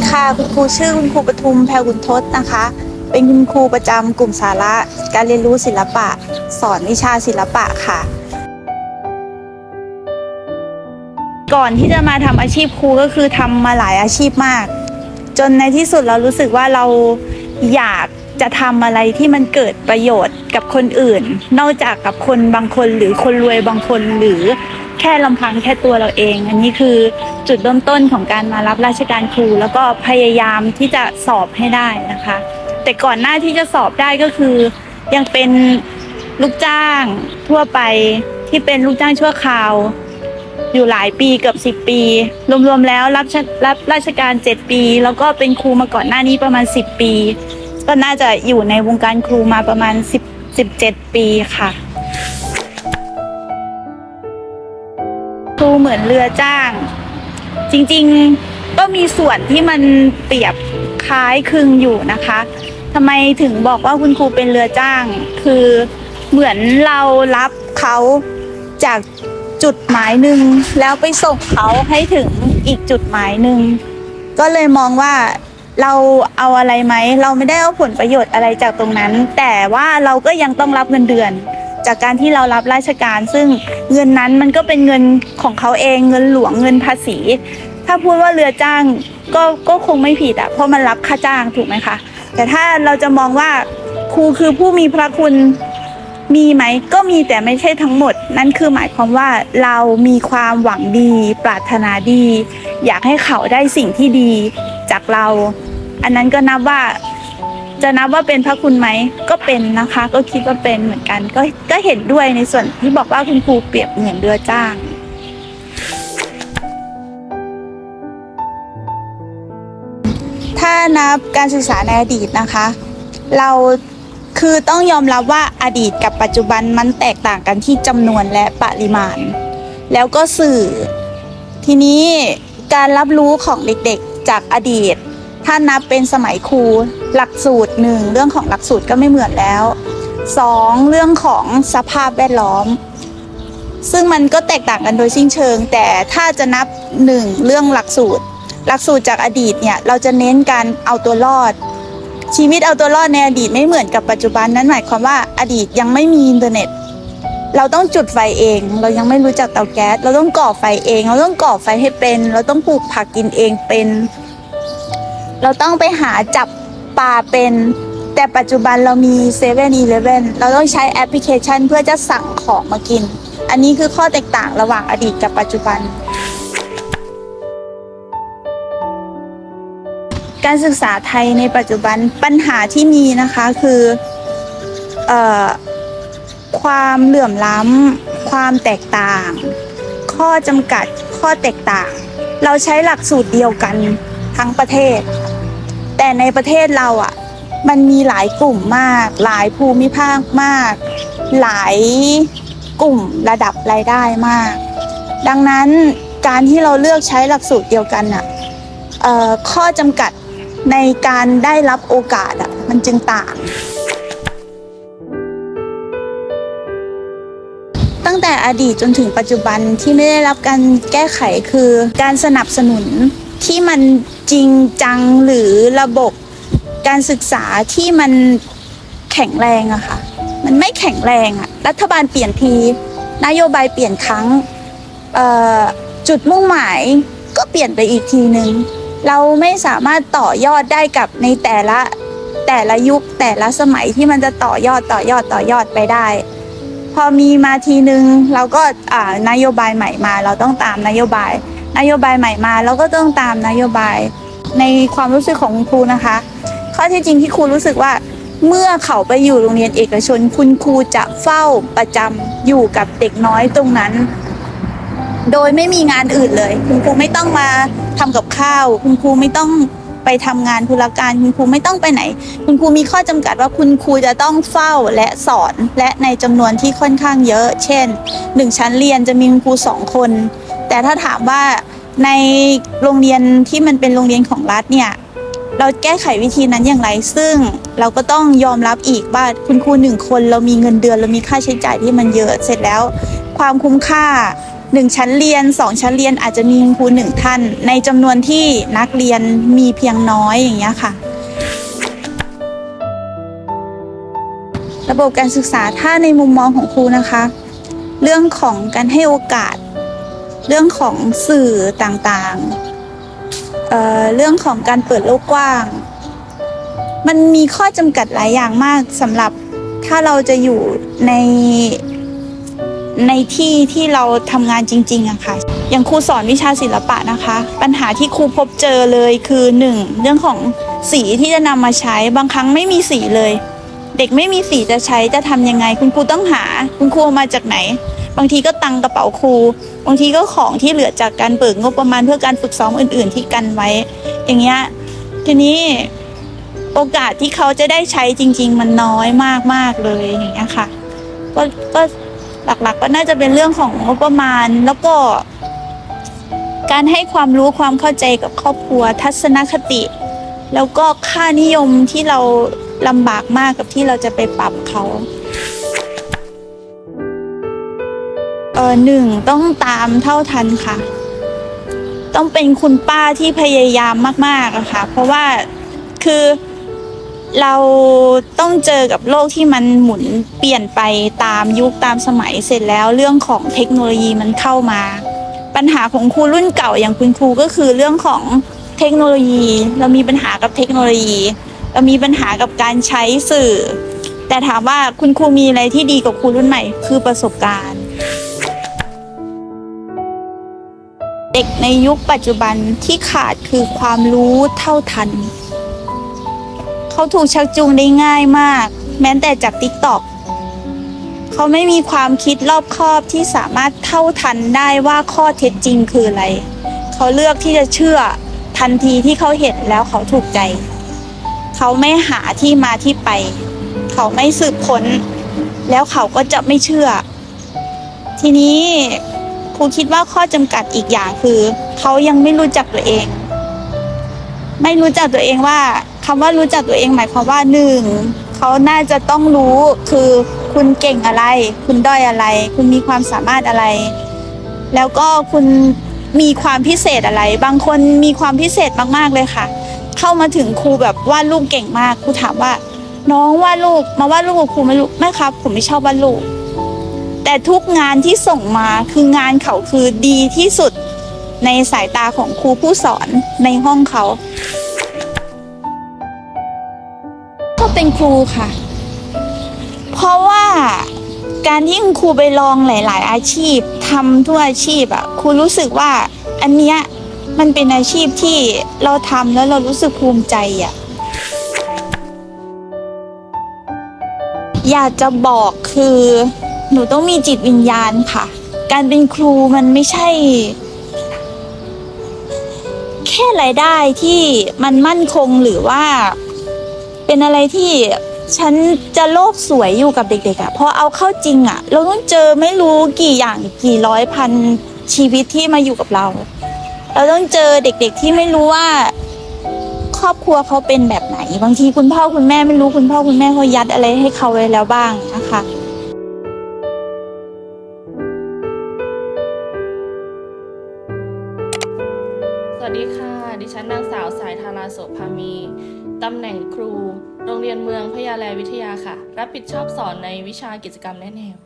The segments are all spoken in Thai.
ีค่ะ คุณครูชื่อคุณครูปทุมแพรกุนทศนะคะ เป็นคุณครูประจำกลุ่มสาระการเรียนรู้ศิลปะ สอนวิชาศิลปะค่ะ ก่อนที่จะมาทำอาชีพครูก็คือทำมาหลายอาชีพมาก จนในที่สุดเรารู้สึกว่าเราอยากจะทำอะไรที่มันเกิดประโยชน์กับคนอื่น นอกจากกับคนบางคนหรือคนรวยบางคนหรือ แค่ลำพังแค่ตัวเราเอง อันนี้คือจุดเริ่มต้นของการมารับราชการครู แล้วก็พยายามที่จะสอบให้ได้นะคะ แต่ก่อนหน้าที่จะสอบได้ก็คือ ยังเป็นลูกจ้างทั่วไปที่เป็นลูกจ้างชั่วคราว อยู่หลายปีเกือบสิบปี รวมๆแล้วรับรับราชการเจ็ดปี แล้วก็เป็นครูมาก่อนหน้านี้ประมาณสิบปี ก็น่าจะอยู่ในวงการครูมาประมาณสิบสิบเจ็ดปีค่ะ เหมือนเรือจ้าง จริงๆก็มีส่วนที่มันเปรียบคล้ายคลึงอยู่นะคะทำไมถึงบอกว่าคุณครูเป็นเรือจ้าง คือเหมือนเรารับเขาจากจุดหมายหนึ่งแล้วไปส่งเขาให้ถึงอีกจุดหมายหนึ่งก็เลยมองว่าเราเอาอะไรไหม เราไม่ได้เอาผลประโยชน์อะไรจากตรงนั้น แต่ว่าเราก็ยังต้องรับเงินเดือน จากการที่เรารับราชการ ซึ่งเงินนั้นมันก็เป็นเงินของเขาเองเงินหลวงเงินภาษี ถ้าพูดว่าเรือจ้างก็ก็คงไม่ผิดอะเพราะมันรับค่าจ้างถูกไหมคะ แต่ถ้าเราจะมองว่าครูคือผู้มีพระคุณมีไหมก็มีแต่ไม่ใช่ทั้งหมด นั่นคือหมายความว่าเรามีความหวังดี ปรารถนาดี อยากให้เขาได้สิ่งที่ดีจากเรา อันนั้นก็นับว่า จะนับว่าเป็นพระคุณไหมก็เป็นนะคะ ก็คิดว่าเป็นเหมือนกันก็ก็เห็นด้วยในส่วนที่บอกว่าคุณครูเปรียบเหมือนเรือจ้างถ้านับการศึกษาในอดีตนะคะ เราคือต้องยอมรับว่าอดีตกับปัจจุบันมันแตกต่างกันที่จำนวนและปริมาณ แล้วก็สื่อ ทีนี้การรับรู้ของเด็กๆจากอดีต ถ้านับเป็นสมัยครู หลักสูตรหนึ่งเรื่องของหลักสูตรก็ไม่เหมือนแล้วสองเรื่องของสภาพแวดล้อม ซึ่งมันก็แตกต่างกันโดยสิ้นเชิง แต่ถ้าจะนับหนึ่งเรื่องหลักสูตร หลักสูตรจากอดีตเนี่ยเราจะเน้นการเอาตัวรอด ชีวิตเอาตัวรอดในอดีตไม่เหมือนกับปัจจุบันนั้นหมายความว่าอดีตยังไม่มีอินเทอร์เน็ต เราต้องจุดไฟเอง เรายังไม่รู้จักเตาแก๊ส เราต้องก่อไฟเอง เราต้องก่อไฟให้เป็น เราต้องปลูกผักกินเองเป็น เราต้องไปหาจับ ปลาเป็น แต่ปัจจุบันเรามี7 e เ e ่ e อเราต้องใช้แอปพลิเคชันเพื่อจะสั่งของมากิน อันนี้คือข้อแตกต่างระหว่างอดีตกับปัจจุบัน การศึกษาไทยในปัจจุบันปัญหาที่มีนะคะคืออความเหลื่อมล้ำความแตกต่าง ข้อจำกัดข้อแตกต่าง เราใช้หลักสูตรเดียวกันทั้งประเทศ แต่ในประเทศเราอะ มันมีหลายกลุ่มมาก หลายภูมิภาคมาก หลายกลุ่มระดับรายได้มาก ดังนั้นการที่เราเลือกใช้หลักสูตรเดียวกันอะเอ่อข้อจำกัดในการได้รับโอกาสอะมันจึงต่าง ตั้งแต่อดีตจนถึงปัจจุบันที่ไม่ได้รับการแก้ไขคือการสนับสนุน ที่มันจริงจังหรือระบบการศึกษาที่มันแข็งแรงอะค่ะ มันไม่แข็งแรงอะรัฐบาลเปลี่ยนที นโยบายเปลี่ยนครั้งจุดมุ่งหมายก็เปลี่ยนไปอีกทีหนึ่งเราไม่สามารถต่อยอดได้กับในแต่ละแต่ละยุคแต่ละสมัยที่มันจะต่อยอดต่อยอดต่อยอดไปได้ พอมีมาทีนึงเราก็นโยบายใหม่มา เราต้องตามนโยบาย นโยบายใหม่มาเราก็ต้องตามนโยบายในความรู้สึกของคุณครูนะคะ ข้อที่จริงที่ครูรู้สึกว่าเมื่อเขาไปอยู่โรงเรียนเอกชน คุณครูจะเฝ้าประจำอยู่กับเด็กน้อยตรงนั้น โดยไม่มีงานอื่นเลย คุณครูไม่ต้องมาทำกับข้าว คุณครูไม่ต้องไปทำงานธุรการ คุณครูไม่ต้องไปไหน คุณครูมีข้อจำกัดว่าคุณครูจะต้องเฝ้าและสอนและในจำนวนที่ค่อนข้างเยอะ เช่นหนึ่งชั้นเรียนจะมีคุณครูสองคน แต่ถ้าถามว่าในโรงเรียนที่มันเป็นโรงเรียนของรัฐเนี่ยเราแก้ไขวิธีนั้นอย่างไร ซึ่งเราก็ต้องยอมรับอีกว่าคุณครูหนึ่งคนเรามีเงินเดือนเรามีค่าใช้จ่ายที่มันเยอะเสร็จแล้ว ความคุ้มค่าหนึ่งชั้นเรียนสองชั้นเรียนอาจจะมีคุณครูหนึ่งท่าน ในจำนวนที่นักเรียนมีเพียงน้อยอย่างเงี้ยค่ะ ระบบการศึกษาถ้าในมุมมองของครูนะคะ เรื่องของการให้โอกาส เรื่องของสื่อต่างๆเเรื่องของการเปิดโลกกว้าง มันมีข้อจำกัดหลายอย่างมากสำหรับถ้าเราจะอยู่ในในที่ที่เราทำงานจริงๆอะค่ะ อย่างครูสอนวิชาศิลปะนะคะ ปัญหาที่ครูพบเจอเลยคือหนึ่งเรื่องของสีที่จะนำมาใช้บางครั้งไม่มีสีเลย เด็กไม่มีสีจะใช้จะทำยังไง คุณครูต้องหา คุณครูเอามาจากไหน บางทีก็ตังกระเป๋าครู บางทีก็ของที่เหลือจากการเบิกงบประมาณเพื่อการฝึกซ้อมอื่น ๆ ที่กันไว้ อย่างเงี้ยทีนี้โอกาสที่เขาจะได้ใช้จริง ๆ มันน้อยมากๆเลยอย่างเงี้ยค่ะก็ก็หลักๆก็น่าจะเป็นเรื่องของงบประมาณแล้วก็ การให้ความรู้ความเข้าใจกับครอบครัวทัศนคติ แล้วก็ค่านิยมที่เราลำบากมากกับที่เราจะไปปรับเขา ออหนึ่งต้องตามเท่าทันค่ะ ต้องเป็นคุณป้าที่พยายามมากๆอะค่ะ เพราะว่าคือเราต้องเจอกับโลกที่มันหมุนเปลี่ยนไปตามยุคตามสมัยเสร็จแล้วเรื่องของเทคโนโลยีมันเข้ามา ปัญหาของครูรุ่นเก่าอย่างคุณครูก็คือเรื่องของเทคโนโลยี เรามีปัญหากับเทคโนโลยี เรามีปัญหากับการใช้สื่อ แต่ถามว่าคุณครูมีอะไรที่ดีกว่าครูรุ่นใหม่ คือประสบการณ์ ด็กในยุคปัจจุบันที่ขาดคือความรู้เท่าทัน เขาถูกชักจูงได้ง่ายมาก แม้แต่จาก t ิ k t o k เขาไม่มีความคิดรอบคอบที่สามารถเท่าทันได้ว่าข้อเท็จจริงคืออะไร เขาเลือกที่จะเชื่อทันทีที่เขาเห็นแล้วเขาถูกใจ เขาไม่หาที่มาที่ไป เขาไม่สืบค้น แล้วเขาก็จะไม่เชื่อ ทีนี้ รูคิดว่าข้อจำกัดอีกอย่างคือ เขายังไม่รู้จักตัวเอง ไม่รู้จักตัวเองว่าคำว่ารู้จักตัวเองหมายความว่าหนึ่งเขาน่าจะต้องรู้คือคุณเก่งอะไร คุณด้อยอะไร คุณมีความสามารถอะไร แล้วก็คุณมีความพิเศษอะไร บางคนมีความพิเศษมากๆเลยค่ะ เข้ามาถึงครูแบบวาดรูปเก่งมากครูถามว่า น้องวาดรูปมาวาดรูปกับครูไหม่รู้ไม่ครับ ผมไม่ชอบวาดรูป แต่ทุกงานที่ส่งมาคืองานเขาคือดีที่สุดในสายตาของครูผู้สอนในห้องเขา ก็เป็นครูค่ะ เพราะว่าการที่ครูไปลองหลาย ๆ อาชีพทำทุกอาชีพอะครูรู้สึกว่าอันเนี้ยมันเป็นอาชีพที่เราทำแล้วเรารู้สึกภูมิใจอะอยากจะบอกคือ หนูต้องมีจิตวิญญาณค่ะ การเป็นครูมันไม่ใช่ แค่รายได้ที่มันมั่นคงหรือว่า เป็นอะไรที่ฉันจะโลกสวยอยู่กับเด็กๆอะ่ะพอเอาเข้าจริงอะ่ะ เราต้องเจอไม่รู้กี่อย่างกี่ร้อยพันชีวิตที่มาอยู่กับเรา เราต้องเจอเด็กๆที่ไม่รู้ว่า ครอบครัวเขาเป็นแบบไหน บางทีคุณพ่อคุณแม่ไม่รู้คุณพ่อคุณแม่เขายัดอะไรให้เขาไว้แล้วบ้างนะคะ ตำแหน่งครู โรงเรียนเมืองพญาแลวิทยาค่ะ รับผิดชอบสอนในวิชากิจกรรมแนะแนว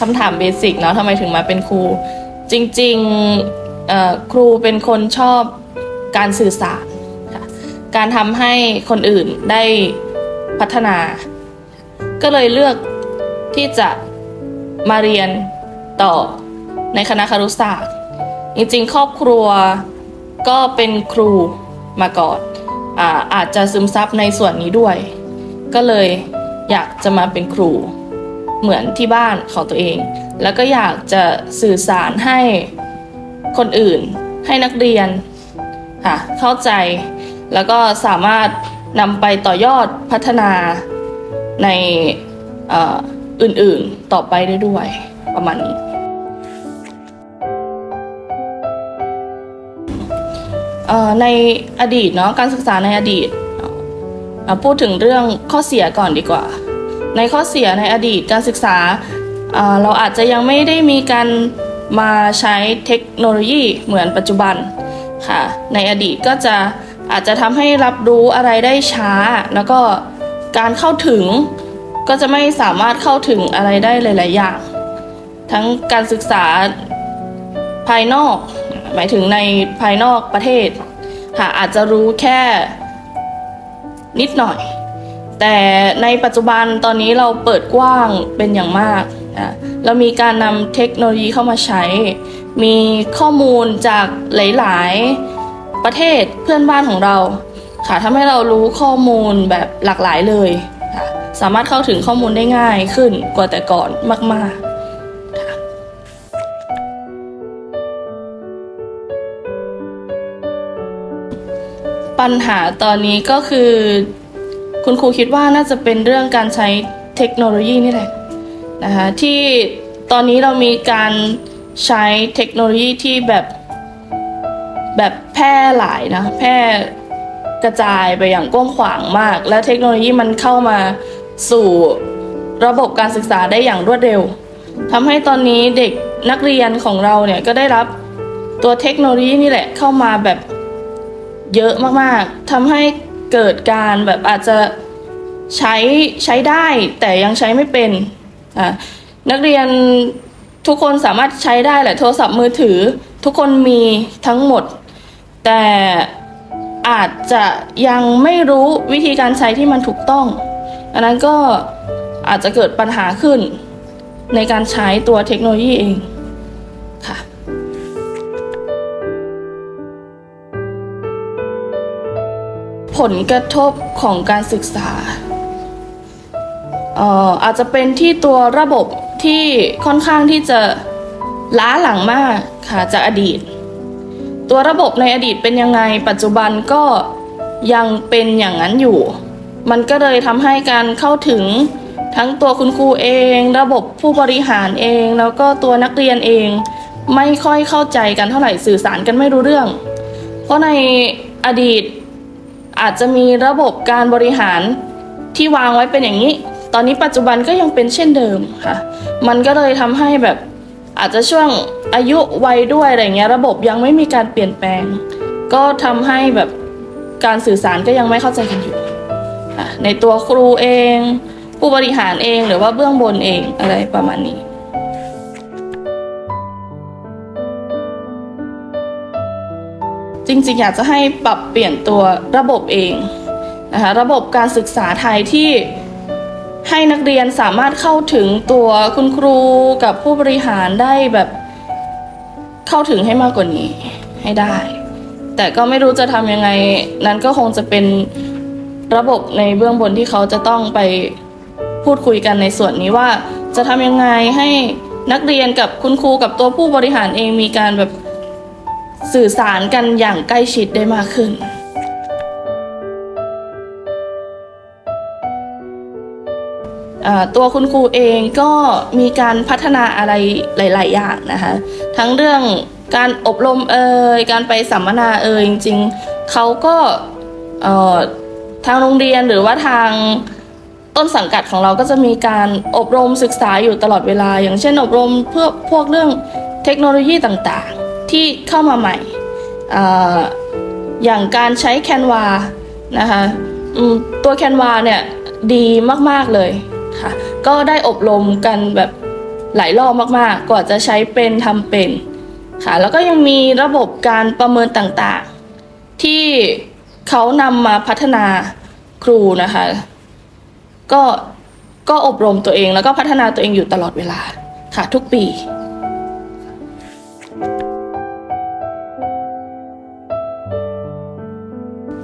คำถามเบสิกเนาะทำไมถึงมาเป็นครู จริงๆครูเป็นคนชอบการสื่อสารค่ะการทำให้คนอื่นได้พัฒนา ก็เลยเลือกที่จะมาเรียนต่อ ในคณะครุศาสตร์ จริงๆ ครอบครัวก็เป็นครูมาก่อนอาอาจจะซึมซับในส่วนนี้ด้วย ก็เลยอยากจะมาเป็นครูเหมือนที่บ้านของตัวเอง แล้วก็อยากจะสื่อสารให้คนอื่นให้นักเรียนค่ะเข้าใจแล้วก็สามารถนำไปต่อยอดพัฒนาในอ่ออื่นๆต่อไปได้ด้วยประมาณนี้ ในอดีตเนาะการศึกษาในอดีตพูดถึงเรื่องข้อเสียก่อนดีกว่า ในข้อเสียในอดีตการศึกษาอ่าเราอาจจะยังไม่ได้มีการมาใช้เทคโนโลยีเหมือนปัจจุบันค่ะในอดีตก็จะอาจจะทำให้รับรู้อะไรได้ช้า แล้วก็การเข้าถึงก็จะไม่สามารถเข้าถึงอะไรได้หลาย ๆ อย่าง ทั้งการศึกษาภายนอก หมายถึงในภายนอกประเทศค่ะอาจจะรู้แค่นิดหน่อย แต่ในปัจจุบันตอนนี้เราเปิดกว้างเป็นอย่างมากนะเรามีการนำเทคโนโลยีเข้ามาใช้ มีข้อมูลจากหลาย ๆ ประเทศเพื่อนบ้านของเราค่ะทำให้เรารู้ข้อมูลแบบหลากหลายเลยค่ะสามารถเข้าถึงข้อมูลได้ง่ายขึ้นกว่าแต่ก่อนมาก ๆ ปัญหาตอนนี้ก็คือ คุณครูคิดว่าน่าจะเป็นเรื่องการใช้เทคโนโลยีนี่แหละนะคะที่ตอนนี้เรามีการใช้เทคโนโลยีที่แบบแบบแพร่หลายนะแพร่กระจายไปอย่างกว้างขวางมาก และเทคโนโลยีมันเข้ามาสู่ระบบการศึกษาได้อย่างรวดเร็วทำให้ตอนนี้เด็กนักเรียนของเราเนี่ยก็ได้รับตัวเทคโนโลยีนี่แหละเข้ามาแบบ เยอะมากๆทำให้เกิดการแบบอาจจะใช้ใช้ได้แต่ยังใช้ไม่เป็นอะนักเรียนทุกคนสามารถใช้ได้แหละโทรศัพท์มือถือ ทุกคนมีทั้งหมด แต่อาจจะยังไม่รู้วิธีการใช้ที่มันถูกต้อง อันนั้นก็อาจจะเกิดปัญหาขึ้นในการใช้ตัวเทคโนโลยีเอง ผลกระทบของการศึกษาเอ่ออาจจะเป็นที่ตัวระบบที่ค่อนข้างที่จะล้าหลังมากค่ะจากอดีต ตัวระบบในอดีตเป็นยังไงปัจจุบันก็ยังเป็นอย่างนั้นอยู่ มันก็เลยทำให้การเข้าถึงทั้งตัวคุณครูเอง ระบบผู้บริหารเอง แล้วก็ตัวนักเรียนเอง ไม่ค่อยเข้าใจกันเท่าไหร่สื่อสารกันไม่รู้เรื่อง เพราะในอดีต อาจจะมีระบบการบริหารที่วางไว้เป็นอย่างนี้ ตอนนี้ปัจจุบันก็ยังเป็นเช่นเดิมค่ะ มันก็เลยทำให้แบบอาจจะช่วงอายุวัยด้วยอะไรเงี้ยระบบยังไม่มีการเปลี่ยนแปลง ก็ทำให้แบบการสื่อสารก็ยังไม่เข้าใจกันอยู่ค่ะในตัวครูเอง ผู้บริหารเองหรือว่าเบื้องบนเองอะไรประมาณนี้ จริงๆ อยากจะให้ปรับเปลี่ยนตัวระบบเองนะคะระบบการศึกษาไทยที่ให้นักเรียนสามารถเข้าถึงตัวคุณครูกับผู้บริหารได้แบบเข้าถึงให้มากกว่านี้ให้ได้ แต่ก็ไม่รู้จะทำยังไงนั้นก็คงจะเป็นระบบในเบื้องบนที่เขาจะต้องไปพูดคุยกันในส่วนนี้ว่าจะทำยังไงให้นักเรียนกับคุณครูกับตัวผู้บริหารเองมีการแบบ สื่อสารกันอย่างใกล้ชิดได้มากขึ้นตัวคุณครูเองก็มีการพัฒนาอะไรหลาย ๆ อย่างนะคะ ทั้งเรื่องการอบรมเอ่ยการไปสัมมนาเอ่ยจริงๆเขาก็ทางโรงเรียนหรือว่าทางต้นสังกัดของเราก็จะมีการอบรมศึกษาอยู่ตลอดเวลา อย่างเช่นอบรมเพื่อพวกเรื่องเทคโนโลยีต่างๆ ที่เข้ามาใหม่ออย่างการใช้แคนวานะคะตัวแคนวาเนี่ยดีมากๆเลยค่ะก็ได้อบรมกันแบบหลายรอบมากๆ กว่าจะใช้เป็นทำเป็นค่ะแล้วก็ยังมีระบบการประเมินต่างๆ ที่เขานำมาพัฒนาครูนะคะก็ก็อบรมตัวเองแล้วก็พัฒนาตัวเองอยู่ตลอดเวลาค่ะทุกปี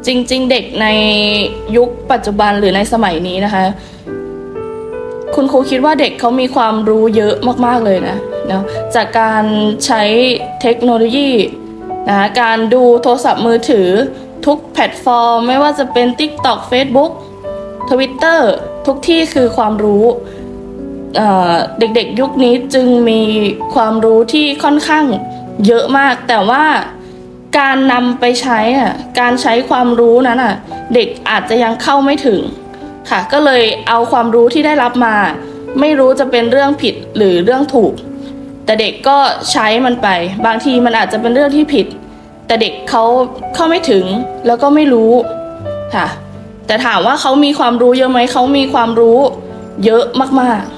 จริง ๆ เด็กในยุคปัจจุบันหรือในสมัยนี้นะคะ คุณครูคิดว่าเด็กเขามีความรู้เยอะมากๆเลยนะเนาะจากการใช้เทคโนโลยีนะการดูโทรศัพท์มือถือทุกแพลตฟอร์ม ไม่ว่าจะเป็น TikTok Facebook Twitter ทุกที่คือความรู้เด็กๆยุคนี้จึงมีความรู้ที่ค่อนข้างเยอะมาก แต่ว่า การนำไปใช้อะการใช้ความรู้นั้นอะเด็กอาจจะยังเข้าไม่ถึงค่ะ ก็เลยเอาความรู้ที่ได้รับมา ไม่รู้จะเป็นเรื่องผิดหรือเรื่องถูก แต่เด็กก็ใช้มันไป บางทีมันอาจจะเป็นเรื่องที่ผิด แต่เด็กเขาเข้าไม่ถึงแล้วก็ไม่รู้ค่ะแต่ถามว่าเขามีความรู้เยอะไหมเขามีความรู้เยอะมากๆ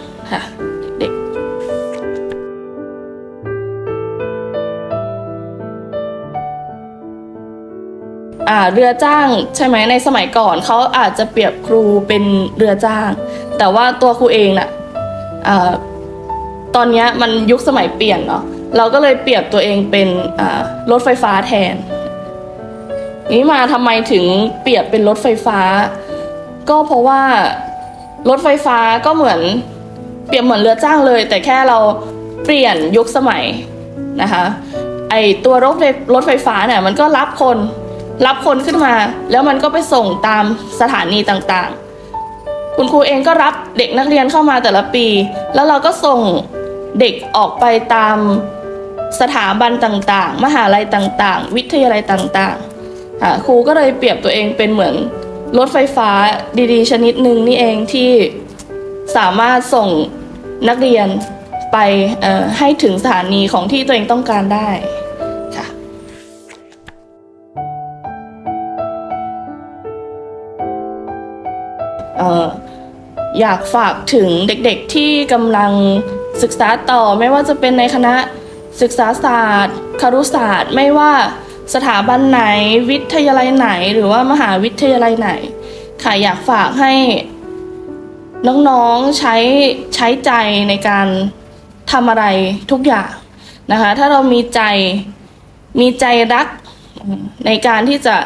เรือจ้างใช่ไหมในสมัยก่อนเขาอาจจะเปรียบครูเป็นเรือจ้าง แต่ว่าตัวครูเองน่ะอ่าตอนนี้มันยุคสมัยเปลี่ยนเนาะเราก็เลยเปรียบตัวเองเป็นรถไฟฟ้าแทน นี้มาทำไมถึงเปรียบเป็นรถไฟฟ้า ก็เพราะว่ารถไฟฟ้าก็เหมือนเปรียบเหมือนเรือจ้างเลย แต่แค่เราเปลี่ยนยุคสมัยนะคะไอตัวรถรถไฟฟ้าเนี่ยมันก็รับคน รับคนขึ้นมา แล้วมันก็ไปส่งตามสถานีต่างๆ คุณครูเองก็รับเด็กนักเรียนเข้ามาแต่ละปี แล้วเราก็ส่งเด็กออกไปตามสถาบันต่างๆ มหาลัยต่างๆ วิทยาลัยต่างๆค่ะครูก็เลยเปรียบตัวเองเป็นเหมือนรถไฟฟ้าดีๆ ชนิดหนึ่งนี่เองที่สามารถส่งนักเรียนไปให้ถึงสถานีของที่ตัวเองต้องการได้ อยากฝากถึงเด็กๆที่กำลังศึกษาต่อไม่ว่าจะเป็นในคณะศึกษาศาสตร์ ครุศาสตร์ ไม่ว่าสถาบันไหน วิทยาลัยไหน หรือว่ามหาวิทยาลัยไหน ค่ะอยากฝากให้น้องๆใช้ใช้ใจในการทำอะไรทุกอย่างนะคะ ถ้าเรามีใจมีใจรักในการที่จะ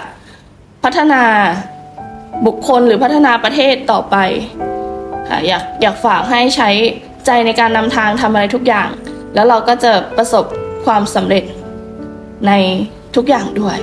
พัฒนาบุคคลหรือพัฒนาประเทศต่อไป ค่ะอยากอยากฝากให้ใช้ใจในการนำทางทำอะไรทุกอย่าง แล้วเราก็จะประสบความสำเร็จในทุกอย่างด้วย